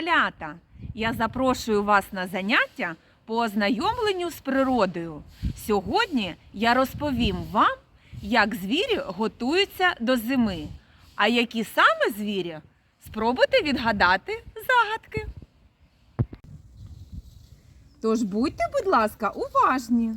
Малята! Я запрошую вас на заняття по ознайомленню з природою. Сьогодні я розповім вам, як звірі готуються до зими. А які саме звірі? Спробуйте відгадати загадки. Тож будьте, будь ласка, уважні.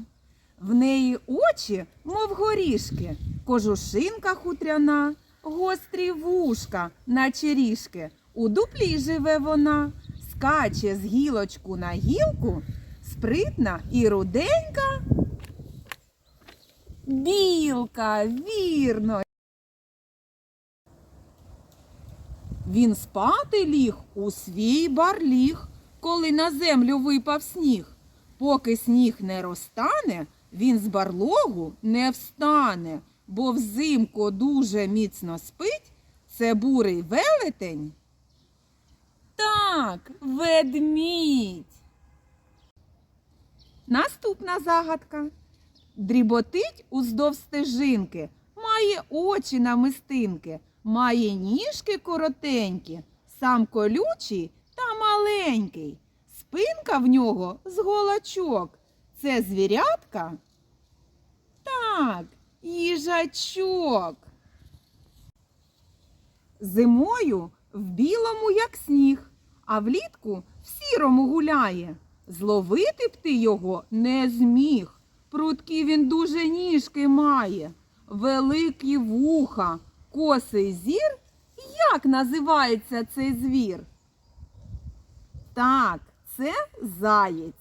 В неї очі, мов горішки, кожушинка хутряна, гострі вушка, наче ріжки. У дуплі живе вона, скаче з гілочку на гілку, спритна і руденька. Білка, вірно. Він спати ліг у свій барліг, коли на землю випав сніг. Поки сніг не розтане, він з барлогу не встане, бо взимку дуже міцно спить. Це бурий велетень. Так, ведмідь. Наступна загадка. Дріботить уздовж стежинки, має очі намистинки, має ніжки коротенькі, сам колючий та маленький. Спинка в нього з голочок. Це звірятка? Так, їжачок. Зимою в білому, як сніг, а влітку в сірому гуляє. Зловити б ти його не зміг. Прудкі він дуже ніжки має, великі вуха, косий зір. Як називається цей звір? Так, це заєць.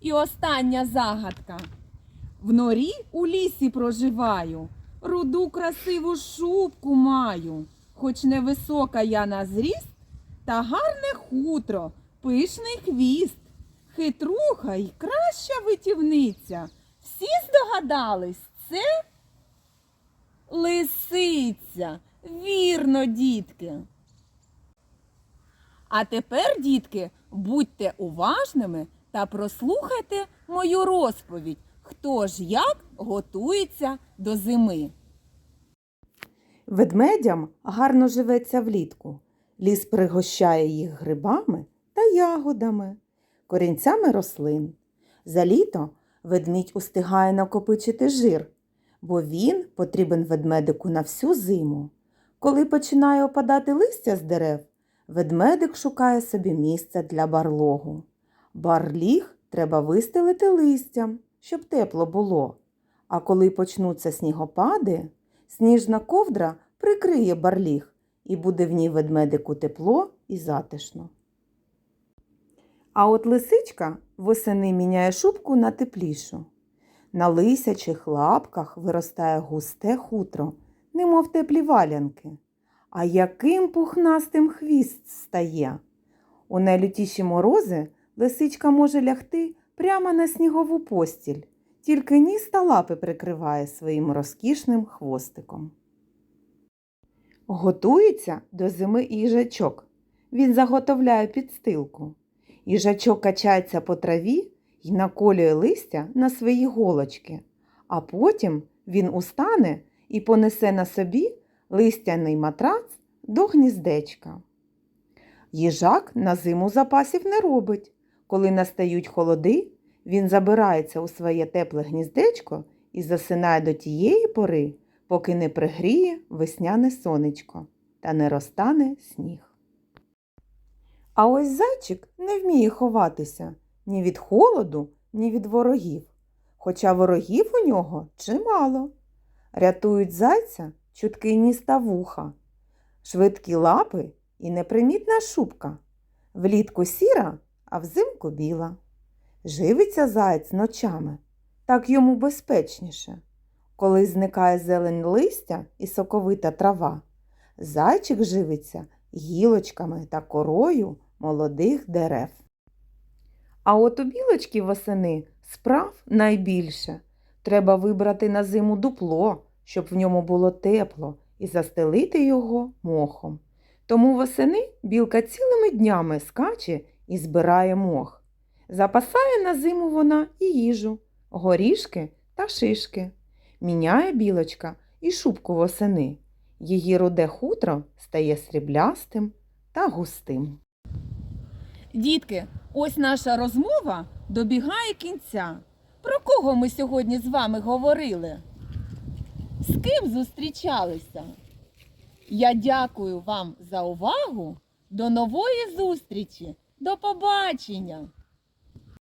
І остання загадка. В норі у лісі проживаю, руду красиву шубку маю, хоч невисока я на зріст, та гарне хутро, пишний хвіст, хитруха й краща витівниця. Всі здогадались, це лисиця. Вірно, дітки. А тепер, дітки, будьте уважними та прослухайте мою розповідь, хто ж як готується до зими. Ведмедям гарно живеться влітку. Ліс пригощає їх грибами та ягодами, корінцями рослин. За літо ведмідь устигає накопичити жир, бо він потрібен ведмедику на всю зиму. Коли починає опадати листя з дерев, ведмедик шукає собі місце для барлогу. Барліг треба вистелити листям, щоб тепло було. А коли почнуться снігопади, сніжна ковдра прикриє барліг і буде в ній ведмедику тепло і затишно. А от лисичка восени міняє шубку на теплішу. На лисячих лапках виростає густе хутро, немов теплі валянки. А яким пухнастим хвіст стає. У найлютіші морози лисичка може лягти прямо на снігову постіль, тільки ніс та лапи прикриває своїм розкішним хвостиком. Готується до зими їжачок. Він заготовляє підстилку. Їжачок качається по траві і наколює листя на свої голочки, а потім він устане і понесе на собі листяний матрац до гніздечка. Їжак на зиму запасів не робить. Коли настають холоди, він забирається у своє тепле гніздечко і засинає до тієї пори, поки не пригріє весняне сонечко та не розтане сніг. А ось зайчик не вміє ховатися ні від холоду, ні від ворогів, хоча ворогів у нього чимало. Рятують зайця чуткий ніс та вуха, швидкі лапи і непримітна шубка. Влітку сіра, а взимку біла. Живиться заєць ночами, так йому безпечніше. Коли зникає зелень листя і соковита трава, зайчик живиться гілочками та корою молодих дерев. А от у білочки восени справ найбільше. Треба вибрати на зиму дупло, щоб в ньому було тепло, і застелити його мохом. Тому восени білка цілими днями скаче і збирає мох. Запасає на зиму вона і їжу, горішки та шишки. Міняє білочка і шубку восени Її руде хутро стає сріблястим та густим. Дітки, ось наша розмова добігає кінця. Про кого ми сьогодні з вами говорили? З ким зустрічалися? Я дякую вам за увагу. До нової зустрічі. До побачення!